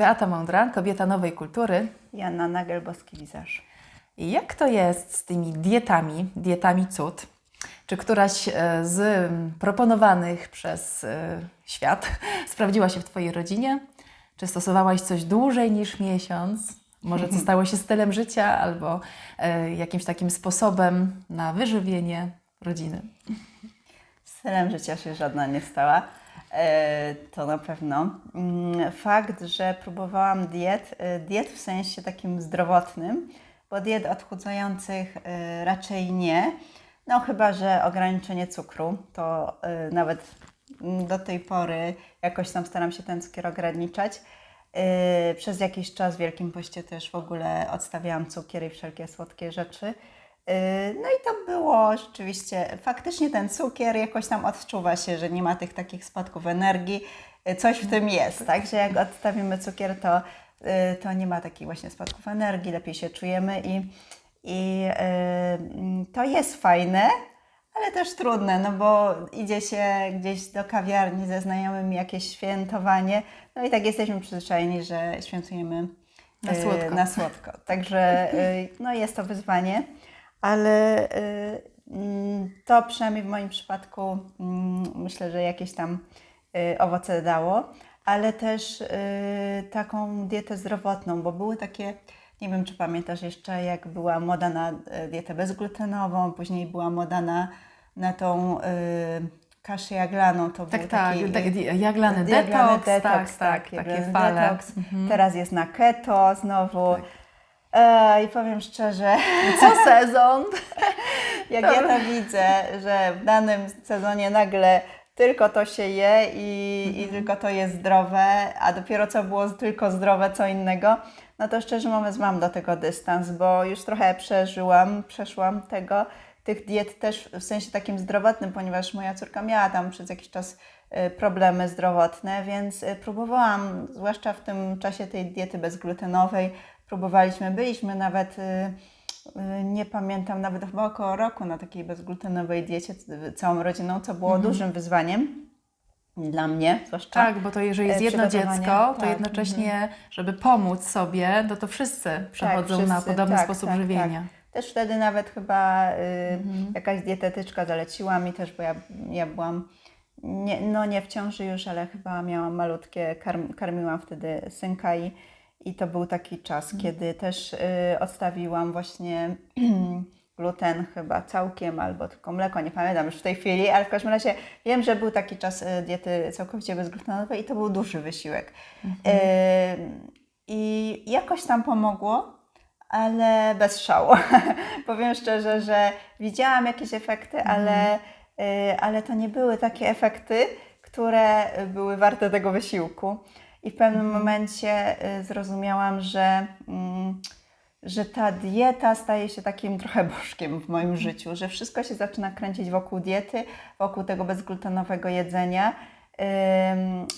Beata Mądra, kobieta nowej kultury. Jana Nagel, Boski Wizerz. I jak to jest z tymi dietami, dietami cud? Czy któraś e, z proponowanych przez e, świat sprawdziła się w Twojej rodzinie? Czy stosowałaś coś dłużej niż miesiąc? Może co stało się stylem życia albo e, jakimś takim sposobem na wyżywienie rodziny? Stylem życia się żadna nie stała. E, To na pewno. Mm, Fakt, że próbowałam diet, e, diet w sensie takim zdrowotnym, bo diet odchudzających e, raczej nie. No chyba, że ograniczenie cukru, to nawet do tej pory jakoś tam staram się ten cukier ograniczać. Przez jakiś czas w Wielkim Poście też w ogóle odstawiałam cukier i wszelkie słodkie rzeczy. Yy, No i to było rzeczywiście, faktycznie ten cukier jakoś tam odczuwa się, że nie ma tych takich spadków energii. Yy, Coś w tym jest, tak? Że jak odstawimy cukier, to, yy, to nie ma takich właśnie spadków energii, lepiej się czujemy i, i to jest fajne, ale też trudne, no bo idzie się gdzieś do kawiarni ze znajomymi, jakieś świętowanie, no i tak jesteśmy przyzwyczajeni, że świętujemy Na słodko. Na słodko. Także no jest to wyzwanie, ale yy, mm, to przynajmniej w moim przypadku mm, myślę, że jakieś tam yy, owoce dało, ale też yy, taką dietę zdrowotną, bo były takie, nie wiem czy pamiętasz jeszcze, jak była moda na y, dietę bezglutenową, później była moda na, na tą kaszę jaglaną. To Tak, był tak, taki, tak, di- jaglany Diaglany detoks, tak, tak, takie fale. detoks. Mhm. Teraz jest na keto znowu. Tak. E, I powiem szczerze, Co sezon? jak ja to widzę, że w danym sezonie nagle tylko to się je i, i Mhm. tylko to jest zdrowe, a dopiero co było tylko zdrowe, co innego, no to szczerze mówiąc mam do tego dystans, bo już trochę przeżyłam, przeszłam tego, tych diet też w sensie takim zdrowotnym, ponieważ moja córka miała tam przez jakiś czas y, problemy zdrowotne, więc y, próbowałam, zwłaszcza w tym czasie tej diety bezglutenowej, próbowaliśmy, byliśmy nawet, y, y, nie pamiętam, nawet chyba około roku na takiej bezglutenowej diecie y, całą rodziną, co było dużym wyzwaniem dla mnie, zwłaszcza. Tak, bo to jeżeli jest jedno dziecko, to tak, jednocześnie, żeby pomóc sobie, no to wszyscy przechodzą na wszyscy, podobny tak, sposób tak, żywienia. Też wtedy nawet chyba y, Mhm. jakaś dietetyczka zaleciła mi też, bo ja, ja byłam, nie, no nie w ciąży już, ale chyba miałam malutkie, karm, karmiłam wtedy synka i, i to był taki czas, Mhm. kiedy też y, odstawiłam właśnie gluten chyba całkiem, albo tylko mleko, nie pamiętam już w tej chwili, ale w każdym razie wiem, że był taki czas y, diety całkowicie bezglutenowej i to był duży wysiłek. Mhm. Y, I jakoś tam pomogło, ale bez szału. Powiem szczerze, że widziałam jakieś efekty, ale, y, ale to nie były takie efekty, które były warte tego wysiłku. I w pewnym momencie y, zrozumiałam, że, mm, że ta dieta staje się takim trochę bożkiem w moim życiu, że wszystko się zaczyna kręcić wokół diety, wokół tego bezglutenowego jedzenia.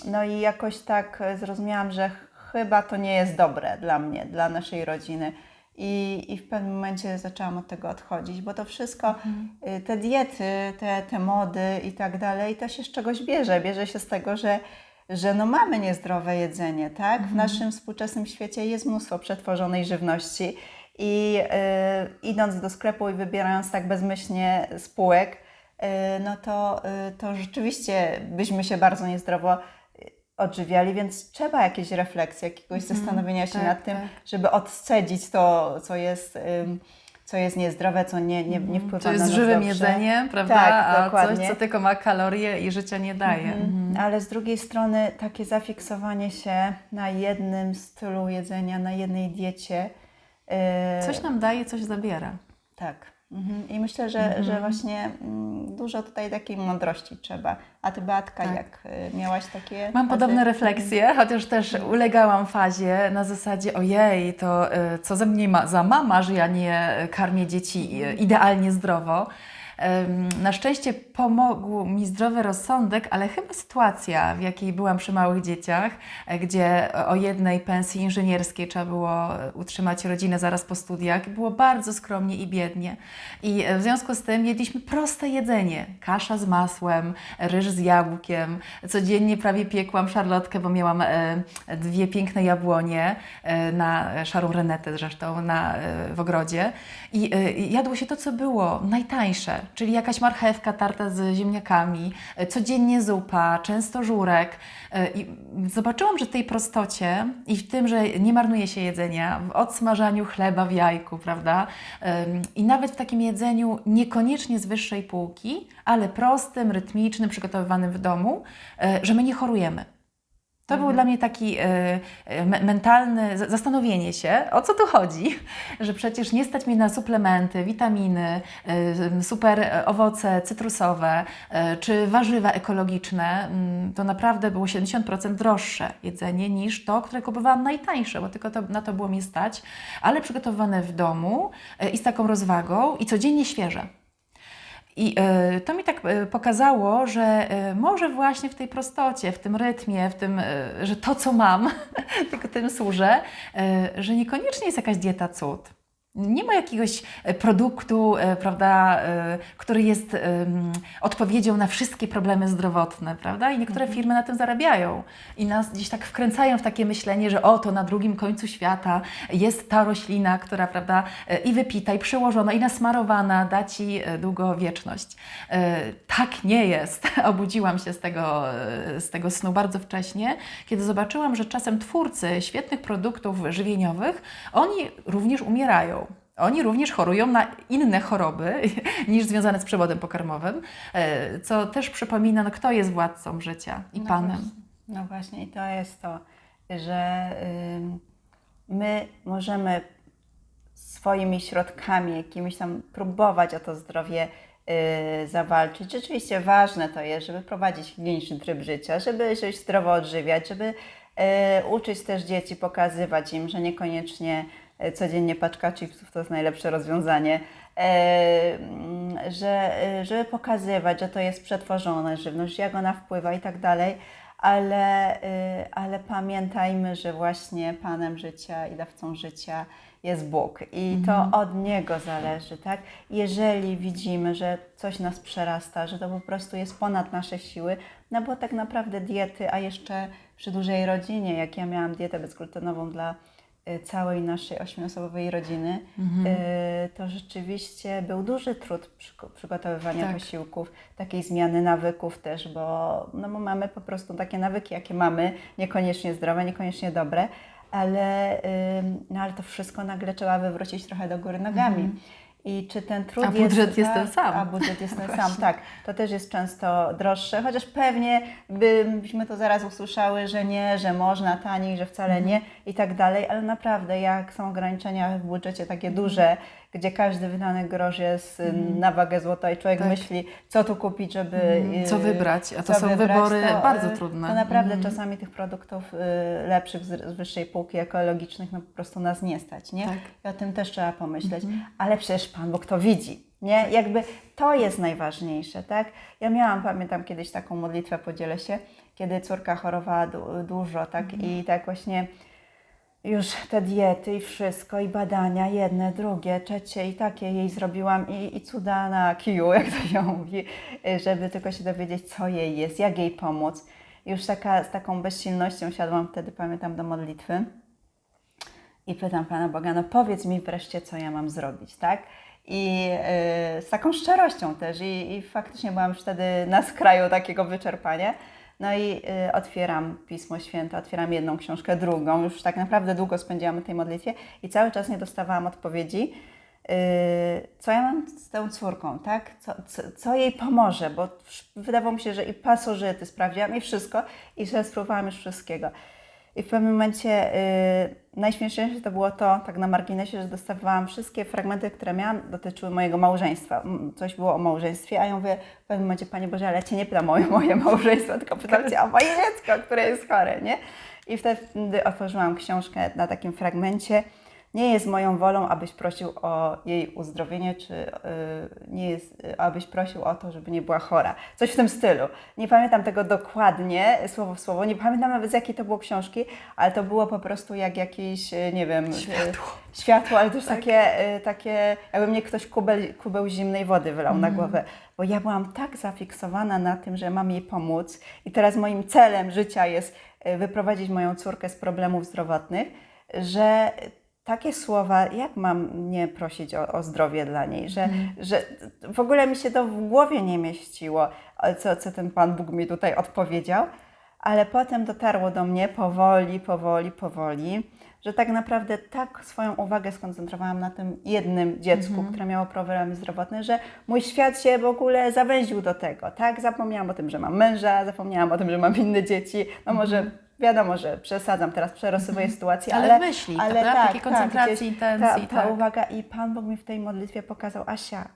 No i jakoś tak zrozumiałam, że chyba to nie jest dobre dla mnie, dla naszej rodziny. I, I w pewnym momencie zaczęłam od tego odchodzić, bo to wszystko, y, te diety, te, te mody i tak dalej, to się z czegoś bierze. Bierze się z tego, że, że no mamy niezdrowe jedzenie, tak? W naszym współczesnym świecie jest mnóstwo przetworzonej żywności i y, idąc do sklepu i wybierając tak bezmyślnie spółek, y, no to, y, to rzeczywiście byśmy się bardzo niezdrowo odżywiali, więc trzeba jakiejś refleksji, jakiegoś zastanowienia się tak, nad tym, tak. żeby odcedzić to, co jest, ym, co jest niezdrowe, co nie, nie, nie wpływa To na jest nas żywym jedzeniem, prawda? Tak, A dokładnie. coś, co tylko ma kalorie i życia nie daje. Mhm. Ale z drugiej strony takie zafiksowanie się na jednym stylu jedzenia, na jednej diecie. yy, Coś nam daje, coś zabiera. Tak. Mhm. I myślę, że, Mhm. że właśnie mm, dużo tutaj takiej mądrości trzeba. A ty, Beatka, Tak. jak y, miałaś takie. Mam fazy? podobne refleksje, chociaż też ulegałam fazie na zasadzie ojej, to y, co ze mnie ma, za mama, że ja nie karmię dzieci y, idealnie zdrowo. Na szczęście pomógł mi zdrowy rozsądek, ale chyba sytuacja, w jakiej byłam przy małych dzieciach, e, gdzie o jednej pensji inżynierskiej trzeba było utrzymać rodzinę zaraz po studiach, było bardzo skromnie i biednie. I e, w związku z tym jedliśmy proste jedzenie: kasza z masłem, ryż z jabłkiem. Codziennie prawie piekłam szarlotkę, bo miałam e, dwie piękne jabłonie e, na szarą renetę zresztą na, e, w ogrodzie. I e, jadło się to, co było najtańsze, czyli jakaś marchewka tarta z ziemniakami, e, codziennie zupa, często żurek. E, I zobaczyłam, że w tej prostocie i w tym, że nie marnuje się jedzenia, w odsmażaniu chleba w jajku, prawda? I nawet w takim jedzeniu niekoniecznie z wyższej półki, ale prostym, rytmicznym, przygotowywanym w domu, e, że my nie chorujemy. To był dla mnie taki me- mentalny za- zastanowienie się, o co tu chodzi, że przecież nie stać mnie na suplementy, witaminy, e, super owoce cytrusowe e, czy warzywa ekologiczne. Mm, To naprawdę było 70% droższe jedzenie niż to, które kupowałam najtańsze, bo tylko to, na to było mi stać, ale przygotowane w domu e, i z taką rozwagą i codziennie świeże. I e, to mi tak e, pokazało, że e, może właśnie w tej prostocie, w tym rytmie, w tym, że to co mam, tylko tym służę, że niekoniecznie jest jakaś dieta cud. Nie ma jakiegoś e, produktu, e, prawda, e, który jest odpowiedzią na wszystkie problemy zdrowotne, prawda? I niektóre firmy na tym zarabiają i nas gdzieś tak wkręcają w takie myślenie, że oto na drugim końcu świata jest ta roślina, która, prawda, i wypita, i przyłożona, i nasmarowana da Ci długowieczność. Tak nie jest. Obudziłam się z tego, z tego snu bardzo wcześnie, kiedy zobaczyłam, że czasem twórcy świetnych produktów żywieniowych, oni również umierają. Oni również chorują na inne choroby niż związane z przewodem pokarmowym, e, co też przypomina, no, kto jest władcą życia i No panem. właśnie. No właśnie, i to jest to, że my możemy swoimi środkami, jakimiś tam próbować o to zdrowie y, zawalczyć. Rzeczywiście ważne to jest, żeby prowadzić higieniczny tryb życia, żeby się zdrowo odżywiać, żeby y, uczyć też dzieci, pokazywać im, że niekoniecznie codziennie paczka chipsów to jest najlepsze rozwiązanie. E, mm, że, y, żeby pokazywać, że to jest przetworzona żywność, jak ona wpływa i tak dalej, ale, ale pamiętajmy, że właśnie Panem życia i dawcą życia jest Bóg i to od Niego zależy, tak? Jeżeli widzimy, że coś nas przerasta, że to po prostu jest ponad nasze siły, no bo tak naprawdę diety, a jeszcze przy dużej rodzinie, jak ja miałam dietę bezglutenową dla całej naszej ośmioosobowej rodziny, y, to rzeczywiście był duży trud przygo- przygotowywania Tak. posiłków, takiej zmiany nawyków też, bo, no bo mamy po prostu takie nawyki, jakie mamy, niekoniecznie zdrowe, niekoniecznie dobre, ale, no, ale to wszystko nagle trzeba wywrócić trochę do góry nogami. I czy ten trud. A jest... budżet jest tak, ten sam. A budżet jest ten sam, tak. To też jest często droższe, chociaż pewnie by- byśmy to zaraz usłyszały, że nie, że można taniej, że wcale Mhm. nie i tak dalej, ale naprawdę jak są ograniczenia w budżecie takie duże, gdzie każdy wydany grosz jest y, na wagę złota i człowiek Tak. myśli, co tu kupić, żeby... Mhm. Co y, wybrać, a to co są wybrać, wybory to, bardzo y, trudne. To naprawdę Mhm. czasami tych produktów lepszych z, wyższej półki ekologicznych no po prostu nas nie stać, nie? Tak. I o tym też trzeba pomyśleć. Mhm. Ale przecież Pan Bóg to widzi, nie? Jakby to jest najważniejsze, tak? Ja miałam, pamiętam kiedyś taką modlitwę, podzielę się, kiedy córka chorowała du- dużo, tak? Mhm. I tak właśnie już te diety i wszystko, i badania, jedne, drugie, trzecie i takie jej zrobiłam i, i cuda na kiju, jak to się mówi, żeby tylko się dowiedzieć, co jej jest, jak jej pomóc. Już taka, z taką bezsilnością siadłam wtedy, pamiętam, do modlitwy i pytam Pana Boga, no powiedz mi wreszcie, co ja mam zrobić, tak? I y, z taką szczerością też i, i faktycznie byłam już wtedy na skraju takiego wyczerpania. No i y, otwieram Pismo Święte, otwieram jedną książkę, drugą. Już tak naprawdę długo spędziłam w tej modlitwie i cały czas nie dostawałam odpowiedzi, y, co ja mam z tą córką, tak? Co, co, co jej pomoże, bo wydawało mi się, że i pasożyty sprawdziłam i wszystko i że spróbowałam już wszystkiego. I w pewnym momencie y, najśmieszniejsze to było to, tak na marginesie, że dostawałam wszystkie fragmenty, które miałam, dotyczyły mojego małżeństwa. Coś było o małżeństwie, a ja mówię w pewnym momencie, Panie Boże, ale ja Cię nie pytam o moje małżeństwo, tylko pytam Cię o moje dziecko, które jest chore, nie? I wtedy otworzyłam książkę na takim fragmencie, nie jest moją wolą, abyś prosił o jej uzdrowienie, czy y, nie jest, abyś prosił o to, żeby nie była chora. Coś w tym stylu. Nie pamiętam tego dokładnie, słowo w słowo, nie pamiętam nawet z jakiej to było książki, ale to było po prostu jak jakieś, y, nie wiem... y, Światło. Światło, ale też takie, y, takie, jakby mnie ktoś kubel, kubeł zimnej wody wylał na głowę, bo ja byłam tak zafiksowana na tym, że mam jej pomóc i teraz moim celem życia jest wyprowadzić moją córkę z problemów zdrowotnych, że takie słowa, jak mam nie prosić o, o zdrowie dla niej, że, że w ogóle mi się to w głowie nie mieściło, co, co ten Pan Bóg mi tutaj odpowiedział, ale potem dotarło do mnie powoli, powoli, powoli, że tak naprawdę tak swoją uwagę skoncentrowałam na tym jednym dziecku, które miało problemy zdrowotne, że mój świat się w ogóle zawęził do tego, tak? Zapomniałam o tym, że mam męża, zapomniałam o tym, że mam inne dzieci, no może wiadomo, że przesadzam teraz, przerosowuję sytuację, Ale ale, w myśli, prawda? Takiej koncentracji, gdzieś intencji, Ta, ta tak. uwaga i Pan Bóg mi w tej modlitwie pokazał, Asia,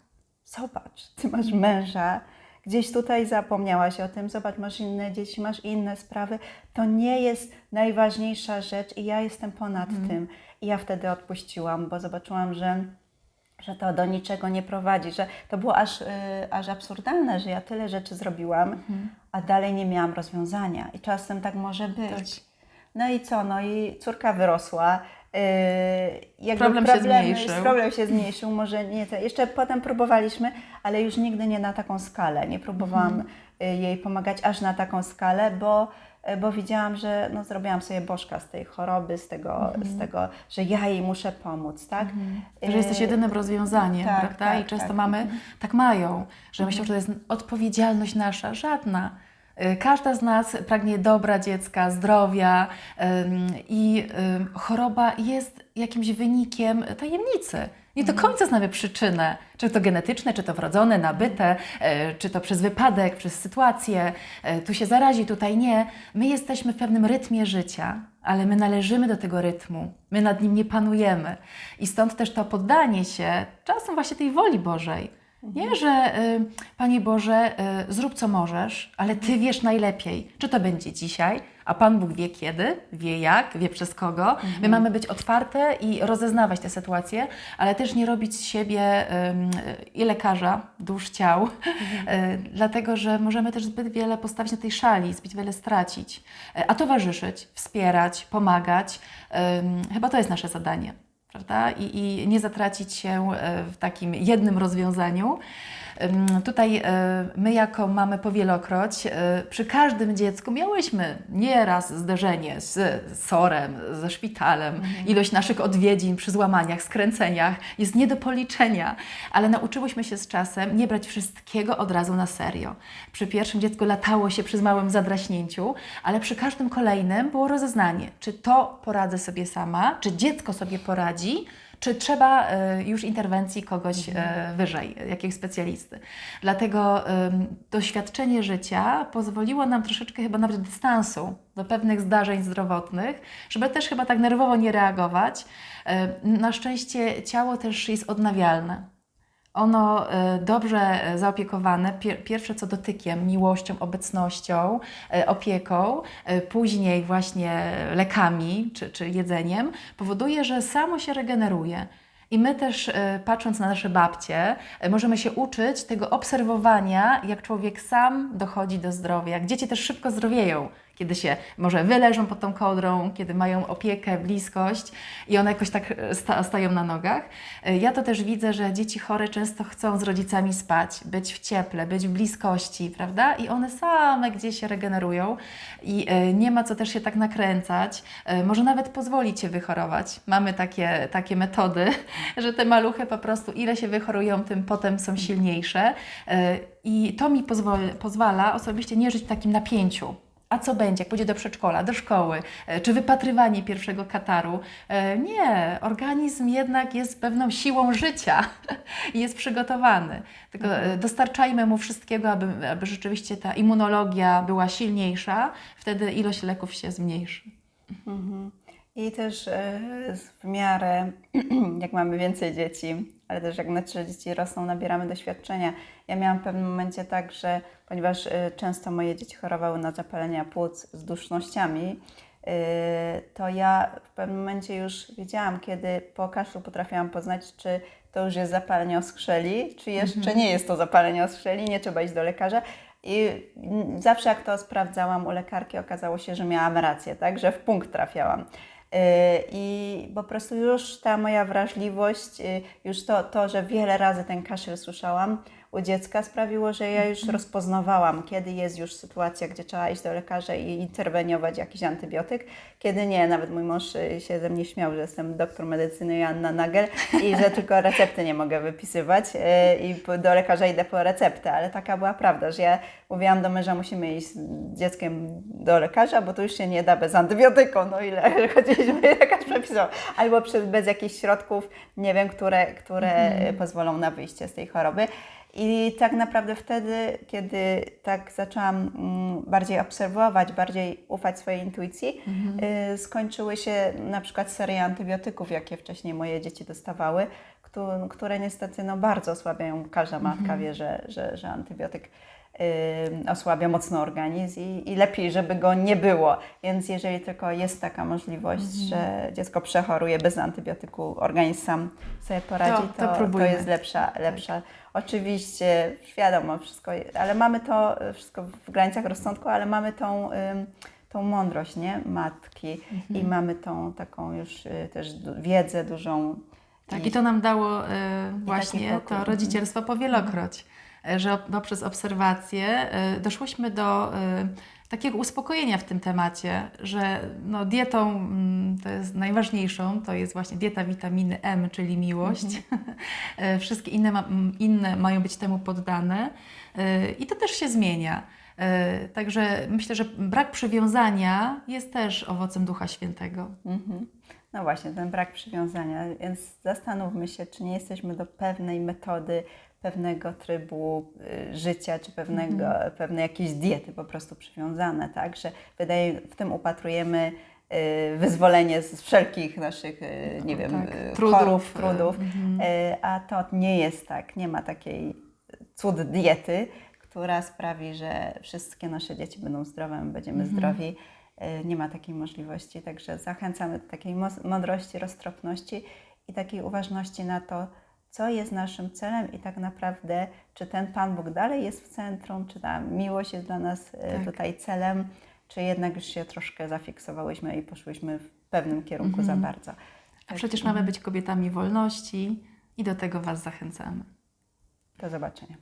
zobacz, ty masz męża, gdzieś tutaj zapomniałaś o tym, zobacz, masz inne dzieci, masz inne sprawy. To nie jest najważniejsza rzecz i ja jestem ponad tym. I ja wtedy odpuściłam, bo zobaczyłam, że, że to do niczego nie prowadzi, że to było aż, y, aż absurdalne, że ja tyle rzeczy zrobiłam, a dalej nie miałam rozwiązania. I czasem tak może być. No i co? No i córka wyrosła. Yy, jakby Problem się problemy- zmniejszył. Problem się zmniejszył, może nie. Jeszcze potem próbowaliśmy, ale już nigdy nie na taką skalę. Nie próbowałam Mhm. y, jej pomagać aż na taką skalę, bo, bo widziałam, że no, zrobiłam sobie bożka z tej choroby, z tego, z tego że ja jej muszę pomóc, tak? Mhm. Że jesteś jedynym rozwiązaniem, tak, prawda? tak, I często tak. mamy, tak mają, że myślą, że to jest odpowiedzialność nasza. Żadna. Y, Każda z nas pragnie dobra dziecka, zdrowia i choroba jest jakimś wynikiem tajemnicy. Nie do końca znamy przyczynę, czy to genetyczne, czy to wrodzone, nabyte, e, czy to przez wypadek, przez sytuację, e, tu się zarazi, tutaj nie. My jesteśmy w pewnym rytmie życia, ale my należymy do tego rytmu, my nad nim nie panujemy. I stąd też to poddanie się czasem właśnie tej woli Bożej. Nie, że y, Panie Boże, y, zrób co możesz, ale Ty wiesz najlepiej, czy to będzie dzisiaj, a Pan Bóg wie kiedy, wie jak, wie przez kogo. My mamy być otwarte i rozeznawać te sytuacje, ale też nie robić z siebie i lekarza, dusz ciał, y, dlatego że możemy też zbyt wiele postawić na tej szali, zbyt wiele stracić. Y, a towarzyszyć, wspierać, pomagać, chyba to jest nasze zadanie prawda? I, I nie zatracić się e, w takim jednym rozwiązaniu. Tutaj e, my jako mamy powielokroć, e, przy każdym dziecku miałyśmy nieraz zderzenie z sorem, ze szpitalem. Ilość naszych odwiedzin przy złamaniach, skręceniach jest nie do policzenia, ale nauczyłyśmy się z czasem nie brać wszystkiego od razu na serio. Przy pierwszym dziecku latało się przy małym zadraśnięciu, ale przy każdym kolejnym było rozeznanie, czy to poradzę sobie sama, czy dziecko sobie poradzi, czy trzeba e, już interwencji kogoś e, wyżej, jakiegoś specjalisty. Dlatego doświadczenie życia pozwoliło nam troszeczkę chyba nawet dystansu do pewnych zdarzeń zdrowotnych, żeby też chyba tak nerwowo nie reagować. E, Na szczęście ciało też jest odnawialne. Ono e, dobrze e, zaopiekowane, pier, pierwsze co dotykiem, miłością, obecnością, e, opieką, później właśnie lekami czy, czy jedzeniem, powoduje, że samo się regeneruje. I my też, patrząc na nasze babcie, możemy się uczyć tego obserwowania, jak człowiek sam dochodzi do zdrowia, jak dzieci też szybko zdrowieją, kiedy się może wyleżą pod tą kołdrą, kiedy mają opiekę, bliskość i one jakoś tak e, sta, stają na nogach. E, Ja to też widzę, że dzieci chore często chcą z rodzicami spać, być w cieple, być w bliskości, prawda? I one same gdzieś się regenerują i e, nie ma co też się tak nakręcać. Może nawet pozwolić się wychorować. Mamy takie, takie metody, że te maluchy po prostu ile się wychorują, tym potem są silniejsze. I to mi pozwala osobiście nie żyć w takim napięciu. A co będzie, jak pójdzie do przedszkola, do szkoły, e, czy wypatrywanie pierwszego kataru? E, Nie, organizm jednak jest pewną siłą życia i jest przygotowany. Tylko e, dostarczajmy mu wszystkiego, aby, aby rzeczywiście ta immunologia była silniejsza, wtedy ilość leków się zmniejszy. I też w miarę, jak mamy więcej dzieci, ale też jak nasze dzieci rosną, nabieramy doświadczenia. Ja miałam w pewnym momencie tak, że ponieważ e, często moje dzieci chorowały na zapalenia płuc z dusznościami, to ja w pewnym momencie już wiedziałam, kiedy po kaszlu potrafiłam poznać, czy to już jest zapalenie oskrzeli, czy jeszcze nie jest to zapalenie oskrzeli, nie trzeba iść do lekarza. I zawsze jak to sprawdzałam u lekarki, okazało się, że miałam rację, tak, że w punkt trafiałam. Yy, I po prostu już ta moja wrażliwość, yy, już to, to, że wiele razy ten kaszel słyszałam u dziecka sprawiło, że ja już rozpoznawałam, kiedy jest już sytuacja, gdzie trzeba iść do lekarza i interweniować jakiś antybiotyk, kiedy nie. Nawet mój mąż yy, się ze mnie śmiał, że jestem doktor medycyny Joanna Nagel i że tylko recepty nie mogę wypisywać yy, i do lekarza idę po receptę, ale taka była prawda, że ja mówiłam do męża, musimy iść z dzieckiem do lekarza, bo to już się nie da bez antybiotyku, no ile chodziliśmy, lekarz przepisał, albo bez jakichś środków, nie wiem, które, które e, pozwolą na wyjście z tej choroby. I tak naprawdę wtedy, kiedy tak zaczęłam mm, bardziej obserwować, bardziej ufać swojej intuicji, y, skończyły się na przykład serie antybiotyków, jakie wcześniej moje dzieci dostawały, któ- które niestety no, bardzo osłabiają. Każda matka wie, że, że, że antybiotyk osłabia mocno organizm i, i lepiej, żeby go nie było. Więc jeżeli tylko jest taka możliwość, że dziecko przechoruje bez antybiotyku, organizm sam sobie poradzi, To- to to, to, jest lepsza. lepsza. Oczywiście, wiadomo, wszystko, ale mamy to y, wszystko w granicach rozsądku, ale mamy tą, tą mądrość, nie? Matki i mamy tą taką już y, też wiedzę dużą. Tak, i to nam dało taki właśnie to Mhm. rodzicielstwo powielokroć, e, że op- poprzez obserwacje e, doszłyśmy do e, takiego uspokojenia w tym temacie, że no, dietą mm, to jest najważniejszą, to jest właśnie dieta witaminy M, czyli miłość. E, Wszystkie inne, ma, inne mają być temu poddane i to też się zmienia. Także myślę, że brak przywiązania jest też owocem Ducha Świętego. Mhm. No właśnie, ten brak przywiązania, więc zastanówmy się, czy nie jesteśmy do pewnej metody, pewnego trybu y, życia, czy pewnego, pewnej jakiejś diety po prostu przywiązane, tak? Że wydaje, w tym upatrujemy y, wyzwolenie z wszelkich naszych, y, nie wiem, tak, trudów, chorób, y, trudów, Y, a to nie jest tak, nie ma takiej cud diety, która sprawi, że wszystkie nasze dzieci będą zdrowe, my będziemy zdrowi. Y, Nie ma takiej możliwości, także zachęcamy do takiej mądrości, roztropności i takiej uważności na to, co jest naszym celem i tak naprawdę, czy ten Pan Bóg dalej jest w centrum, czy ta miłość jest dla nas y, Tak. tutaj celem, czy jednak już się troszkę zafiksowałyśmy i poszłyśmy w pewnym kierunku za bardzo. A przecież mamy być kobietami wolności i do tego Was zachęcamy. Do zobaczenia.